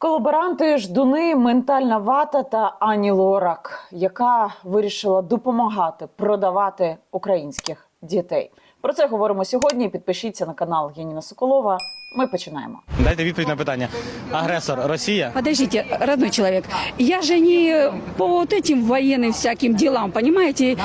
Колаборанти, ждуни, ментальна вата та Ані Лорак, яка вирішила допомагати продавати українських дітей. Про це говоримо сьогодні. Підпишіться на канал Яніна Соколова. Ми починаємо. Дайте відповідь на питання. Агресор Росія? Подождите, родной человек, я же не по вот этим военным всяким делам, понимаете?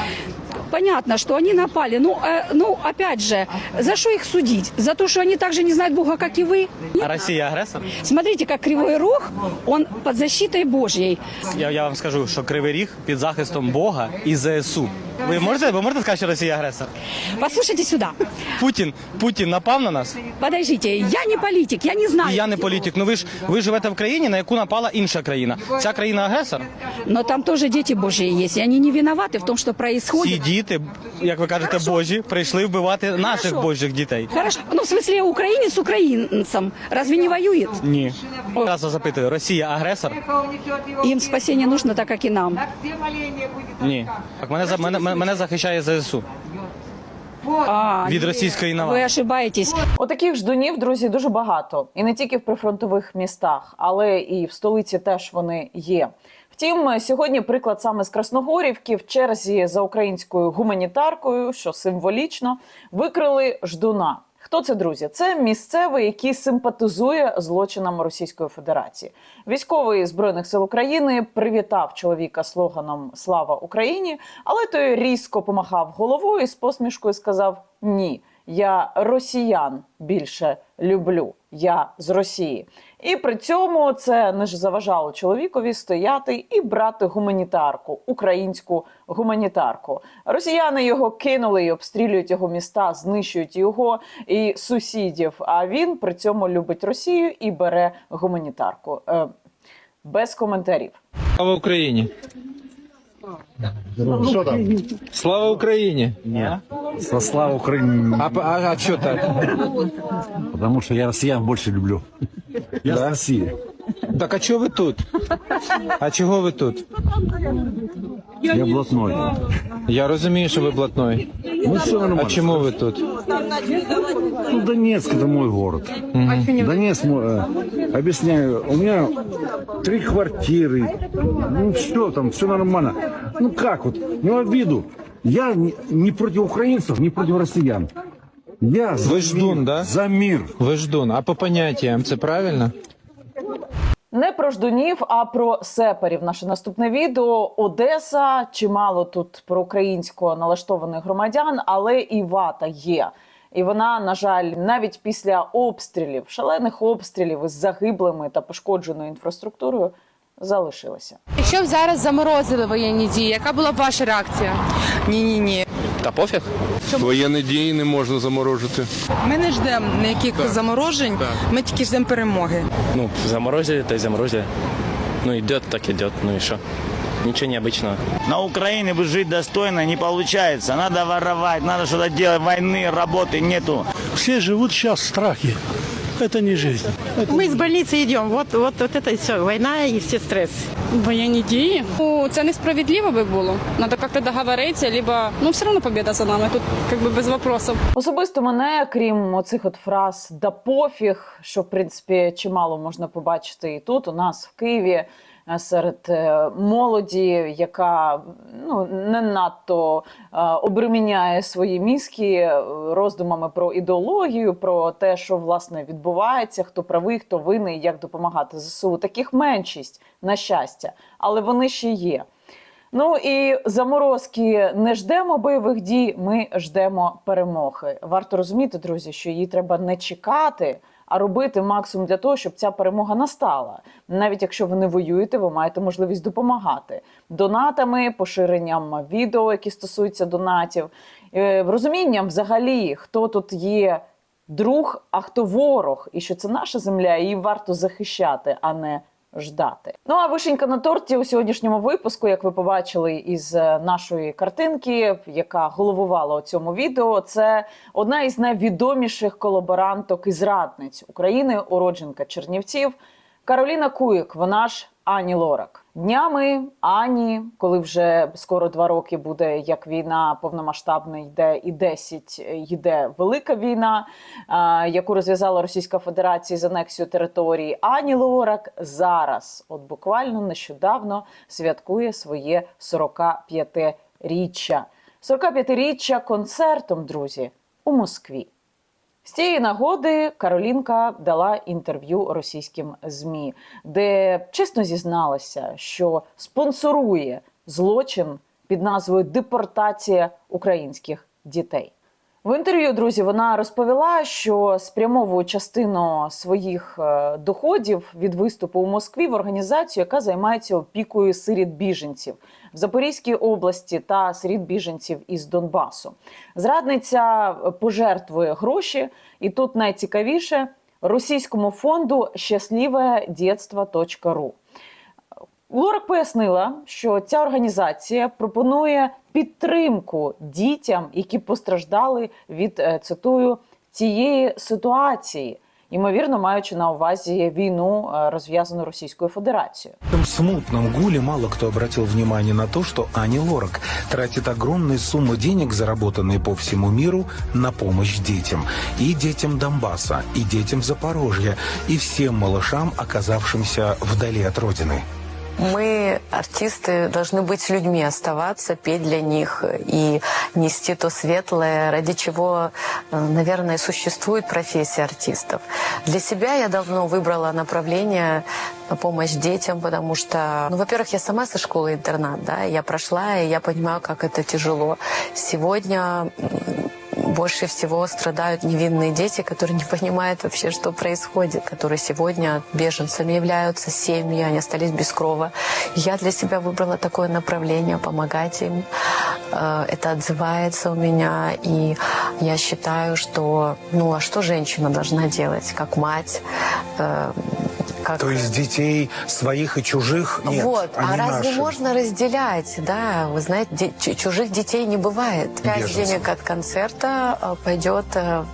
Понятно, что они напали. Ну, э, ну, опять же, за что их судить? За то, что они также не знают Бога, как и вы? А Росія агресор? Смотрите, как Кривой Рог, он под защитой Божьей. Я, я вам скажу, що Кривий Ріг під захистом Бога і ЗСУ. Ви можете, ви можете сказати, що Росія агресор? Послушайте сюда. Путін, Путін напав на нас, Подождите, я не политик, я не знаю. і я не політик. Ну ви ж ви живете в країні, на яку напала інша країна. Ця країна агресор. Но там тоже дети Божьи есть, и они не виноваты в том, что Ці происходит. діти, як ви кажете, божі, прийшли вбивати наших Хорошо. божих дітей. Хорошо, ну в смысле украинец с украинцем разве не воюет? Ні. Раз вас запитую, Росія агресор? Им спасение нужно, так как и нам. Ні. Так мене за- мене, мене захищає ЗСУ А, від російської навали. Ви ошибаєтесь. Отаких ждунів, друзі, дуже багато, і не тільки в прифронтових містах, але і в столиці теж вони є. Втім, сьогодні приклад саме з Красногорівки в черзі за українською гуманітаркою, що символічно, викрили ждуна. Хто це друзі? Це місцевий, який симпатизує злочинам Російської Федерації. Військовий збройних сил України привітав чоловіка слоганом Слава Україні, але той різко помахав головою і з посмішкою сказав: Ні, я росіян більше люблю. Я з Росії. І при цьому це не ж заважало чоловікові стояти і брати гуманітарку, українську гуманітарку. Росіяни його кинули і обстрілюють його міста, знищують його і сусідів. А він при цьому любить Росію і бере гуманітарку. Е, без коментарів. Слава Україні! Що там? Слава Україні! Со слава Украине. А, а, а що так? Потому что я россиян больше люблю. Я с России. Так а чого ви тут? А чого ви тут? Я блатной. Я розумію, що ви блатной. Ну все нормально. А чому ви тут? Ну, Донецк это мой город. Донецк мой. э, объясняю, у меня три квартиры. Ну все там, все нормально. Ну как вот, не в обиду. Я не, не против украинцев, не против россиян. Я за Вы ждун, мир, да? За мир. Ви ждун. А по поняттям це правильно? Не про ждунів, а про сеперів. Наше наступне відео Одеса. Чимало тут про українсько налаштованих громадян, але і вата є. І вона, на жаль, навіть після обстрілів, шалених обстрілів із загиблими та пошкодженою інфраструктурою залишилася. Якщо б зараз заморозили воєнні дії, яка була б ваша реакція? Ні, ні, ні. Та пофіг. Воєнні дії не можна заморожити. Ми не ждемо ніяких заморожень, ми тільки ждемо перемоги. Ну, заморозили, то и заморозили. Ну, идет, так идет. Ну и что? Ничего необычного. На Украине бы жить достойно не получается. Надо воровать, надо что-то делать. Войны, работы нету. Все живут сейчас в страхе. Это не жизнь. Ми з больниці йдемо. Вот, вот, вот это все, війна і всі стрес. Военные дії? Ну, це несправедливо би було. Надо как-то договориться, либо... Ну, все равно победа за нами. Тут как бы без вопросов. Особисто мене, крім оцих от фраз да пофіг, що в принципі чимало можна побачити і тут, у нас в Києві. е, Серед е, молоді, яка ну не надто е, обреміняє свої мізки роздумами про ідеологію, про те, що власне відбувається, хто правий, хто винний, як допомагати ЗСУ. Таких меншість на щастя, але вони ще є. Ну і заморозки не ждемо бойових дій, ми ждемо перемоги. Варто розуміти, друзі, що її треба не чекати, а робити максимум для того, щоб ця перемога настала. Навіть якщо ви не воюєте, ви маєте можливість допомагати донатами, поширенням відео, які стосуються донатів, е, розумінням взагалі, хто тут є друг, а хто ворог, і що це наша земля, її варто захищати, а не ждати. Ну а вишенька на торті у сьогоднішньому випуску, як ви побачили із е, нашої картинки, яка головувала у цьому відео, це одна із найвідоміших колаборанток і зрадниць України, уродженка Чернівців. Кароліна Куїк, вона ж Ані Лорак. Днями Ані, коли вже скоро два роки буде, як війна повномасштабна йде, і 10 йде велика війна, а, яку розв'язала Російська Федерація з анексією території. Ані Лорак зараз, от буквально нещодавно, святкує своє 45-річчя. 45-річчя концертом, друзі, у Москві. З цієї нагоди Каролінка дала інтерв'ю російським змі, де чесно зізналася, що спонсорує злочин під назвою Депортація українських дітей. В інтерв'ю, друзі, вона розповіла, що спрямовує частину своїх е, доходів від виступу у Москві в організацію, яка займається опікою сиріт біженців в Запорізькій області та сиріт біженців із Донбасу. Зрадниця пожертвує гроші, і тут найцікавіше російському фонду щасливе дєтство.ру. Лорак пояснила, що ця організація пропонує підтримку дітям, які постраждали від е, цитую цієї ситуації, ймовірно, маючи на увазі війну, е, розв'язану Російською Федерацією. В этом смутном гуле мало кто обратил внимание на то, что Ани Лорак тратит огромные суммы денег, заработанные по всему миру, на помощь детям. И детям Донбасса, и детям Запорожья, и всем малышам, оказавшимся вдали от родины. Мы, артисты, должны быть с людьми, оставаться, петь для них и нести то светлое, ради чего, э, наверное, существует профессия артистов. Для себя я давно выбрала направление на помощь детям, потому что, ну, во-первых, я сама со школы-интернат, да, я прошла, и я понимаю, как это тяжело. Сегодня м, больше всего страдают невинные дети, которые не понимают вообще, что происходит, которые сегодня беженцами являются, семьи, они остались без крова. Я для себя выбрала такое направление, помогать им. Э, Это отзывается у меня, и я считаю, что, ну, а что женщина должна делать, как мать, э, как... То есть детей своих и чужих нет, вот, а они разве наши. можно разделять? Да, вы знаете, де- чу- чужих детей не бывает. Часть Беженцев. денег от концерта э, пойдет, э,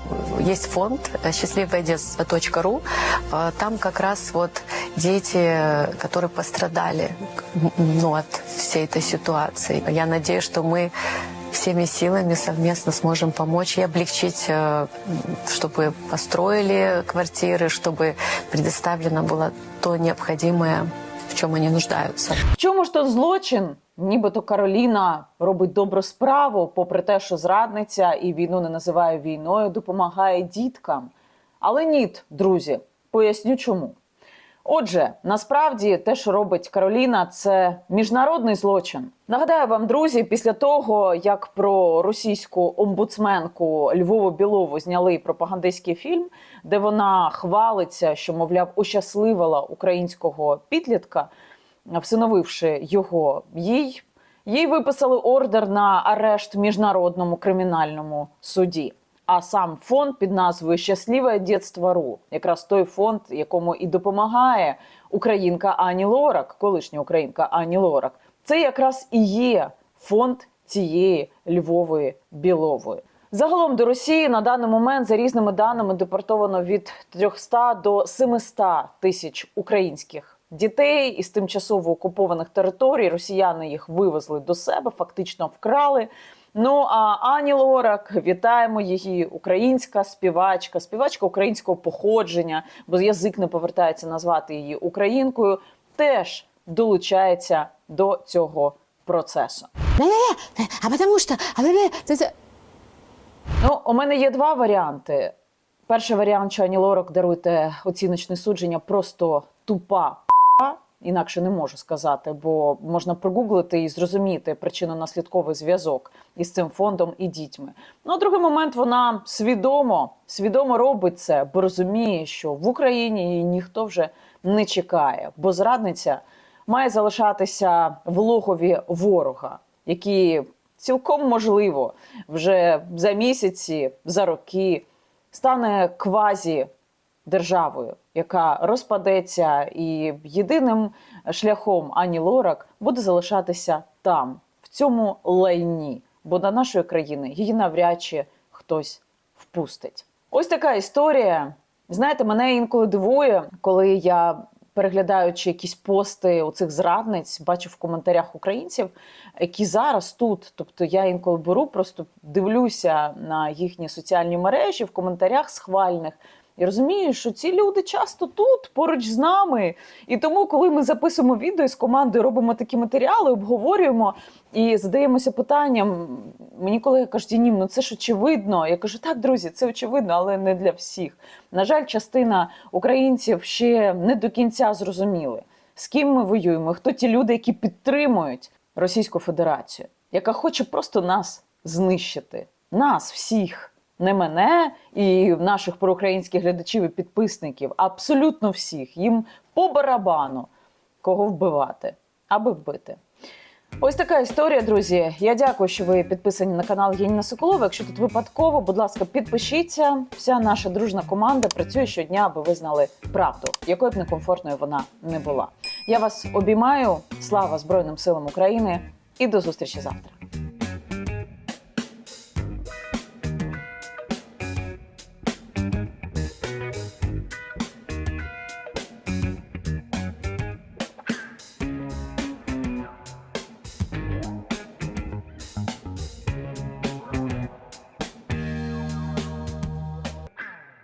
есть фонд э, счастливое детство.ру. Э, Там как раз вот дети, э, которые пострадали м, ну, от всей этой ситуации. Я надеюсь, что мы всеми силами совместно сможем помочь и облегчить, э, чтобы построили квартиры, чтобы предоставлено было то необходимое, в чем они нуждаются. В чому ж то злочин? Нібито Кароліна робить добру справу, попри те, що зрадниця і війну не називає війною, допомагає діткам. Але ні, друзі, поясню чому. Отже, насправді те, що робить Кароліна, це міжнародний злочин. Нагадаю вам, друзі, після того як про російську омбудсменку Львову Білову зняли пропагандистський фільм, де вона хвалиться, що мовляв ощасливила українського підлітка, всиновивши його, їй, їй виписали ордер на арешт міжнародному кримінальному суді. А сам фонд під назвою Щасливе дєтство.ру, якраз той фонд, якому і допомагає українка Ані Лорак, колишня українка Ані Лорак, це якраз і є фонд цієї Львової Білової. Загалом до Росії на даний момент за різними даними депортовано від 300 до 700 тисяч українських дітей із тимчасово окупованих територій. Росіяни їх вивезли до себе, фактично вкрали. Ну а Ані Лорак, вітаємо її, українська співачка, співачка українського походження, бо язик не повертається назвати її українкою. Теж долучається до цього процесу. А тому що... Ну, у мене є два варіанти. Перший варіант, що Ані Лорак даруйте оціночне судження, просто тупа п***а, інакше не можу сказати, бо можна прогуглити і зрозуміти причинно-наслідковий зв'язок із цим фондом і дітьми. Ну, а другий момент вона свідомо, свідомо робить це, бо розуміє, що в Україні її ніхто вже не чекає, бо зрадниця має залишатися в логові ворога, які цілком можливо вже за місяці, за роки стане квазі державою, яка розпадеться, і єдиним шляхом Ані Лорак буде залишатися там, в цьому лайні, бо до нашої країни її навряд чи хтось впустить. Ось така історія. Знаєте, мене інколи дивує, коли я переглядаючи якісь пости у цих зрадниць, бачу в коментарях українців, які зараз тут. Тобто я інколи беру, просто дивлюся на їхні соціальні мережі в коментарях схвальних. І розумію, що ці люди часто тут, поруч з нами. І тому, коли ми записуємо відео з командою, робимо такі матеріали, обговорюємо і задаємося питанням. Мені колеги кажуть, ні, ну це ж очевидно. Я кажу, так, друзі, це очевидно, але не для всіх. На жаль, частина українців ще не до кінця зрозуміли, з ким ми воюємо, хто ті люди, які підтримують Російську Федерацію, яка хоче просто нас знищити, нас всіх. Не мене і наших проукраїнських глядачів і підписників, абсолютно всіх. Їм по барабану кого вбивати, аби вбити. Ось така історія, друзі. Я дякую, що ви підписані на канал Єніна Соколова. Якщо тут випадково, будь ласка, підпишіться. Вся наша дружна команда працює щодня, аби ви знали правду, якою б некомфортною вона не була. Я вас обіймаю. Слава Збройним силам України і до зустрічі завтра.